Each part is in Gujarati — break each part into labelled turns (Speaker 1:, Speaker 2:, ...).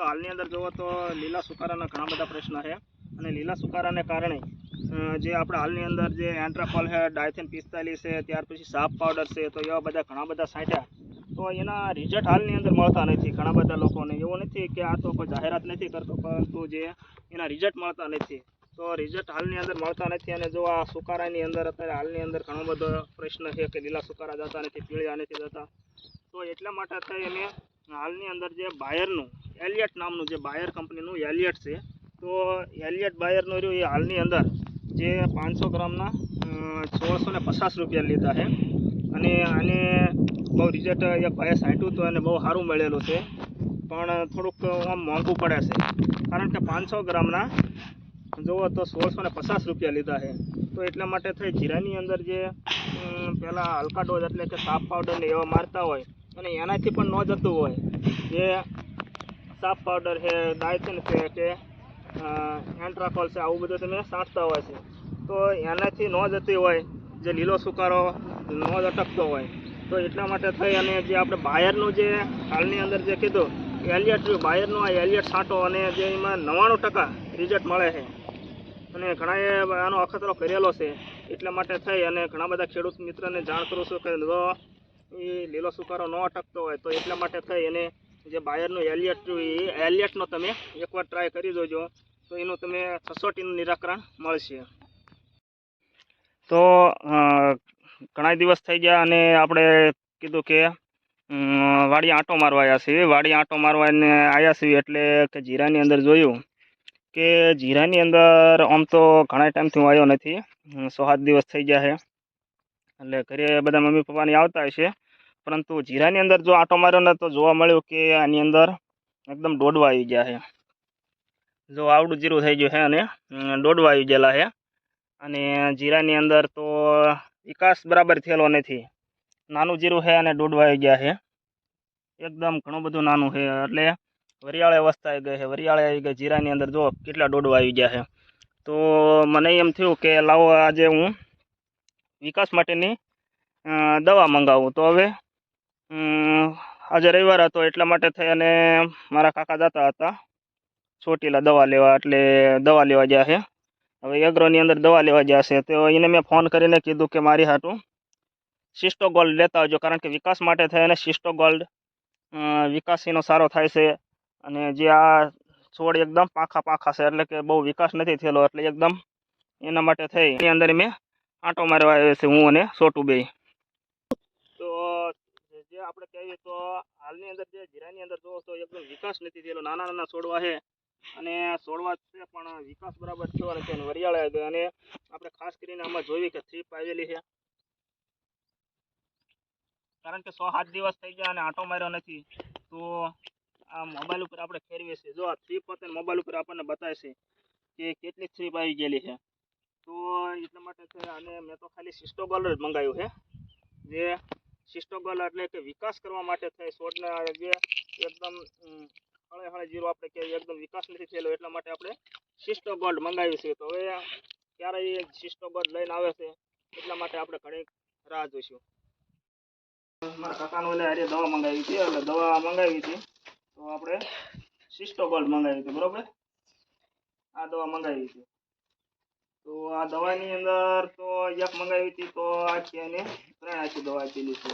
Speaker 1: દોસ્તો હાલની અંદર જુઓ તો લીલા સુકારાના ઘણા બધા પ્રશ્ન છે. અને લીલા સુકારાને કારણે જે આપણે હાલની અંદર જે એન્ટ્રાફોલ છે, ડાયથેન પિસ્તાલીસ છે, ત્યાર પછી સાપ પાવડર છે, તો એવા બધા ઘણા બધા સાંટ્યા તો એના રિઝલ્ટ હાલની અંદર મળતા નથી ઘણા બધા લોકોને. એવું નથી કે આ તો કોઈ જાહેરાત નથી કરતો, પરંતુ જે એના રિઝલ્ટ મળતા નથી. તો રિઝલ્ટ હાલની અંદર મળતા નથી અને જો આ સુકારાની અંદર અત્યારે હાલની અંદર ઘણો બધો પ્રશ્ન છે કે લીલા સુકારા જતા નથી, પીળ્યા નથી જતા. તો એટલા માટે અત્યારે એને હાલની અંદર જે બાયરનું એલિયટ નામનું જે બાયર કંપનીનું એલિયટ છે, તો એલિયટ બાયરનું રહ્યું એ હાલની અંદર જે પાંચસો ગ્રામના સોળસો ને પચાસ રૂપિયા લીધા છે. અને આને બહુ રિઝલ્ટ એક ભાઈએ સાંટ્યું હતું અને બહુ સારું મળેલું છે. પણ થોડુંક આમ મોંઘું પડે છે. કારણ કે પાંચસો ગ્રામના, જુઓ તો સોળસો ને પચાસ રૂપિયા લીધા છે. તો એટલા માટે થઈ જીરાની અંદર જે પહેલાં હલકા ડોઝ એટલે કે સાફ પાવડર ને એવા મારતા હોય અને એનાથી પણ ન જતું હોય. જે સાપ પાવડર છે ડાયથન છે કે એન્ટ્રાકોલ છે, આવું બધું તમે સાંટતા હોય છે. તો એનાથી ન જતી હોય, જે લીલો સુકારો, ન જ અટકતો હોય. તો એટલા માટે થઈ અને જે આપણે બાયરનું જે હાલની અંદર જે કીધું, એલિયટ બાયરનું આ એલિયટ છાંટો અને જે એમાં નવ્વાણું ટકા રિઝલ્ટ મળે છે. અને ઘણાએ આનો અખતરો કરેલો છે. એટલા માટે થઈ અને ઘણા બધા ખેડૂત મિત્રને જાણ કરું છું કે જો એ લીલો સુકારો ન અટકતો હોય, તો એટલા માટે થઈ અને જે બાયરનું એલિયટ એ એલિયટનો તમે એકવાર ટ્રાય કરી જોજો. તો એનું તમે સસોટીનું નિરાકરણ મળશે. તો ઘણા દિવસ થઈ ગયા અને આપણે કીધું કે વાડી આંટો મારવા આવ્યા છીએ. વાડી આંટો મારવાને આવ્યા છીએ એટલે કે જીરાની અંદર જોયું કે જીરાની અંદર આમ તો ઘણા ટાઈમથી હું આવ્યો નથી. સો સાત દિવસ થઈ ગયા છે. એટલે ઘરે બધા મમ્મી પપ્પાની આવતા હશે. પરંતુ જીરાની અંદર જો આંટો માર્યો ને તો જોવા મળ્યું કે આની અંદર એકદમ દોડવા આવી ગયા છે. જો આવડું જીરું થઈ ગયું છે અને દોડવા આવી ગયેલા છે. અને જીરાની અંદર તો વિકાસ બરાબર થયેલો નથી. નાનું જીરું છે અને દોડવા આવી ગયા છે. એકદમ ઘણું બધું નાનું છે એટલે વરિયાળે અવસ્થા આવી ગઈ છે. વરિયાળે આવી ગઈ જીરાની અંદર જો કેટલા દોડવા આવી ગયા છે. તો મને એમ થયું કે લાવો આજે હું વિકાસ માટેની દવા મંગાવું. તો હવે આજે રવિવાર હતો એટલા માટે થઈ અને મારા કાકા જતા હતા. ચોટીલા દવા લેવા, એટલે દવા લેવા ગયા છે. હવે એગ્રોની અંદર દવા લેવા ગયા છે. તો એને મેં ફોન કરીને કીધું કે મારી હાટું સિસ્ટો ગોલ્ડ લેતા આવજો, કારણ કે વિકાસ માટે થઈ અને સિસ્ટો ગોલ્ડ વિકાસ એનો સારો થાય છે. અને જે આ છોડ એકદમ પાખા પાખા છે, એટલે કે બહુ વિકાસ નથી થયેલો, એટલે એકદમ એના માટે થઈ. એની અંદર મેં આંટો મારવા આવ્યો છે, હું અને જે આપણે કહીએ તો હાલની અંદર જે જીરાની અંદર જોવો તો એકદમ વિકાસ નથી થયેલો. નાના નાના છોડવા છે અને છોડવા છે પણ વિકાસ બરાબર થયો નથી અને વરિયાળે અને આપણે ખાસ કરીને આમાં જોયું કે થ્રીપ આવેલી છે. કારણ કે સો સાત દિવસ થઈ ગયા અને આંટો માર્યો નથી. તો આ મોબાઈલ ઉપર આપણે ફેરવીએ છીએ. જો આ થ્રીપ હતો મોબાઈલ ઉપર આપણને બતાવે છે કે કેટલી થ્રીપ આવી ગયેલી છે. તો એટલા માટે અને મેં તો ખાલી સિસ્ટોગોલ જ મંગાવ્યું છે. જે સિસ્ટોગોલ એટલે કે વિકાસ કરવા માટે થઈ છોડને જે એકદમ હળે હળે જીરો આપણે કે એકદમ વિકાસ નથી થયેલો, એટલા માટે આપણે સિસ્ટો ગોલ્ડ મંગાવ્યું છે. તો હવે ક્યારે એ સિસ્ટો ગોલ્ડ લઈને આવે છે, એટલા માટે આપણે ઘણી રાહ જોઈશું. મારા કાકાનો એટલે હારે દવા મંગાવી હતી, એટલે દવા મંગાવી હતી. તો આપણે સિસ્ટો ગોલ્ડ મંગાવી હતી, બરાબર? આ દવા મંગાવી હતી. તો આ દવાની અંદર તો એક મંગાવી હતી તો આખી એને ત્રણ આખી દવા આપેલી છે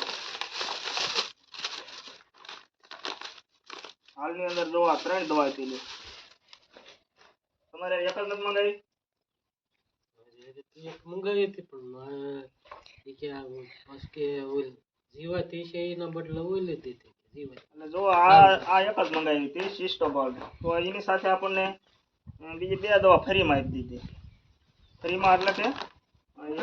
Speaker 1: હાલની અંદર દવા ત્રણ દવા આપેલી તમારે એક જ નથી મંગાવી
Speaker 2: એક મંગાવી હતી પણ મારે ઈ કે આ બસ કે ઓલ જીવાતી છે એના બદલે ઓલી દીધી જીવાત
Speaker 1: એટલે જો આ આ એક જ મંગાવી હતી સિસ્ટો ગોલ્ડ તો એની સાથે આપણને અ, બીજી બે દવા ફરીમાં આપી દીધી ફરીમાં એટલે કે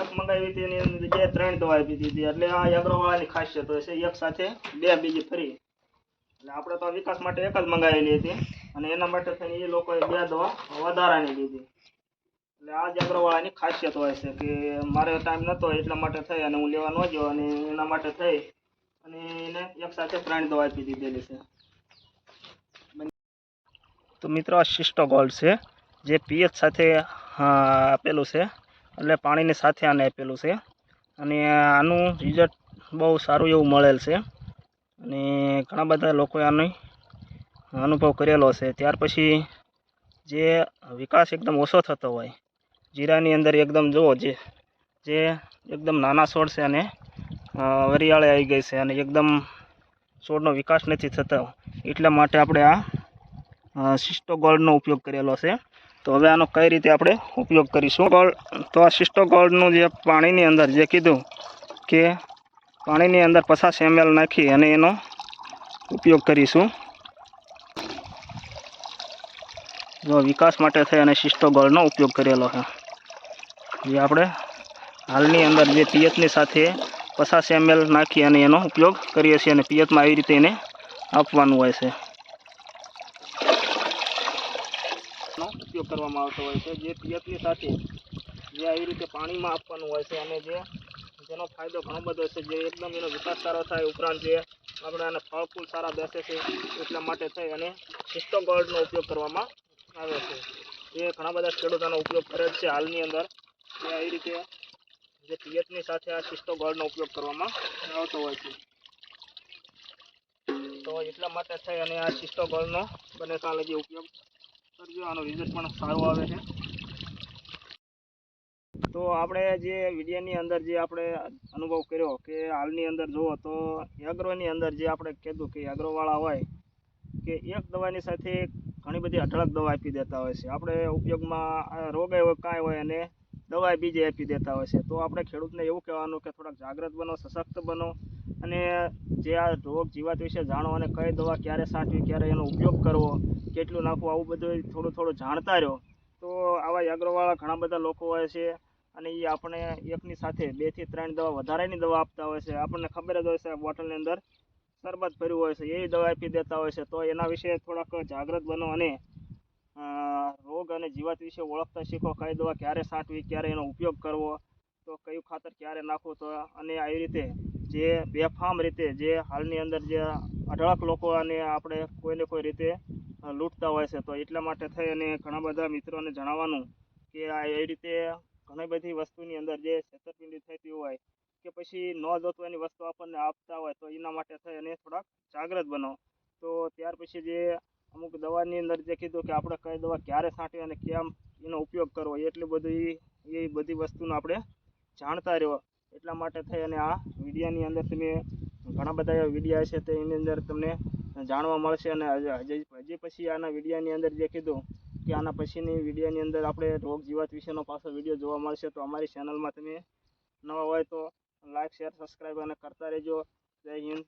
Speaker 1: એક મંગાવી હતી એની જગ્યાએ ત્રણ દવા આપી દીધી એટલે આ એગ્રોવાળાની ખાસિયત હોય છે, એક સાથે બે બીજી ફ્રી. એટલે આપણે તો વિકાસ માટે એક જ મંગાવેલી હતી. અને એના માટે થઈને એ લોકોએ બે દવા વધારાની દીધી. એટલે આ જ એગ્રોવાળાની ખાસિયત હોય છે કે, મારે ટાઈમ નહોતો એટલા માટે થઈ અને હું લેવા ન ગયો અને એના માટે થઈ. અને એને એક સાથે ત્રણ દવા આપી દીધેલી છે. તો મિત્રો, આ શિસ્ટો ગોલ્ડ છે, જે પીએચ સાથે આપેલું છે. એટલે પાણીની સાથે આને આપેલું છે. અને આનું રિઝલ્ટ બહુ સારું એવું મળેલ છે. અને ઘણા બધા લોકોએ આનો અનુભવ કરેલો છે. ત્યાર પછી જે વિકાસ એકદમ ઓછો થતો હોય, જીરાની અંદર એકદમ જુઓ જે જે એકદમ નાના છોડ છે અને વરિયાળે આવી ગઈ છે અને એકદમ છોડનો વિકાસ નથી થતો. એટલા માટે આપણે આ સિસ્ટો ગોલ્ડનો ઉપયોગ કરેલો છે. તો હવે આનો કઈ રીતે આપણે ઉપયોગ કરીશું? ગોલ્ડ તો આ સિસ્ટો ગોલ્ડનું જે પાણીની અંદર જે કીધું કે પાણીની અંદર પચાસ એમએલ નાખી અને એનો ઉપયોગ કરીશું. જો વિકાસ માટે થઈ અને સિસ્ટો ગોલ્ડનો ઉપયોગ કરેલો છે. જે આપણે હાલની અંદર જે પિયતની સાથે પચાસ એમએલ નાખી અને એનો ઉપયોગ કરીએ છીએ અને પિયતમાં આવી રીતે એને આપવાનું હોય છે નો ઉપયોગ કરવામાં આવતો હોય છે. જે પિયતની સાથે જે આવી રીતે પાણીમાં આપવાનું હોય છે અને જે જેનો ફાયદો ઘણો બધો છે, જે એકદમ એનો વિકાસ સારો થાય ઉપરાંત જે આપણે આને ફળ ફૂલ સારા બેસે છે એટલા માટે થઈ અને સિસ્ટો ગોલ્ડનો ઉપયોગ કરવામાં આવે છે. જે ઘણા બધા ખેડૂતોનો ઉપયોગ કરે જ છે. હાલની અંદર જે આવી રીતે જે પિયતની સાથે આ સિસ્ટો ગોલ્ડનો ઉપયોગ કરવામાં આવતો હોય છે. તો એટલા માટે થઈ અને આ સિસ્ટો ગોલ્ડનો બને ત્યાં લગી ઉપયોગ પણ સારું આવે છે. તો આપણે જે વિડિયાની અંદર જે આપણે અનુભવ કર્યો કે હાલની અંદર જુઓ તો એગ્રોની અંદર જે આપણે કીધું કે એગ્રોવાળા હોય કે એક દવાની સાથે ઘણી બધી અઢળક દવા આપી દેતા હોય છે. આપણે ઉપયોગમાં રોગ હોય કાંઈ હોય અને દવા બીજે આપી દેતા હોય છે. તો આપણે ખેડૂતને એવું કહેવાનું કે થોડાક જાગૃત બનો, સશક્ત બનો અને જે આ રોગ જીવાત વિશે જાણો અને કઈ દવા ક્યારે છાંટવી ક્યારે એનો ઉપયોગ કરવો, કેટલું નાખવું, આવું બધું થોડું થોડું જાણતા રહ્યો. તો આવા યાગ્રોવાળા ઘણા બધા લોકો હોય છે અને એ આપણે એકની સાથે બેથી ત્રણ દવા વધારાની દવા આપતા હોય છે. આપણને ખબર જ હોય છે બોટલની અંદર શરબત ભર્યું હોય છે એ દવા આપી દેતા હોય છે. તો એના વિશે થોડાક જાગૃત બનો અને રોગ અને જીવાત વિશે ઓળખતા શીખો કઈ દવા ક્યારે છાંટવી ક્યારે એનો ઉપયોગ કરવો, તો કયું ખાતર ક્યારે નાખવું તો અને આવી રીતે જે બેફામ રીતે, જે હાલની અંદર જે અઢળક લોકો અને આપણે કોઈને કોઈ રીતે લૂંટતા હોય છે, તો એટલા માટે થઈ અને ઘણા બધા મિત્રોને જણાવવાનું કે આ એ રીતે ઘણી બધી વસ્તુની અંદર જે છેતરપિંડી થતી હોય કે પછી ન જોતું એની વસ્તુ આપણને આપતા હોય, તો એના માટે થઈ અને થોડાક જાગૃત બનો. તો ત્યાર પછી જે અમુક દવાની અંદર જે કીધું કે આપણે કઈ દવા ક્યારે છાંટવી અને કેમ એનો ઉપયોગ કરવો, એટલી બધું એ બધી વસ્તુનો આપણે જાણતા રહ્યો. એટલા માટે થઈ અને આ વિડીયાની અંદર તમે ઘણા બધા એવા વિડીયા છે તે એની અંદર તમને જાણવા મળશે અને હજી હજી પછી આના વિડીયાની અંદર જે કીધું કે આના પછીની વિડિયાની અંદર આપણે રોગ જીવાત વિશેનો પાછો વીડિયો જોવા મળશે, તો અમારી ચેનલમાં તમે નવા હોય તો લાઈક શેર સબસ્ક્રાઈબ અને કરતા રહેજો. જય હિન્દ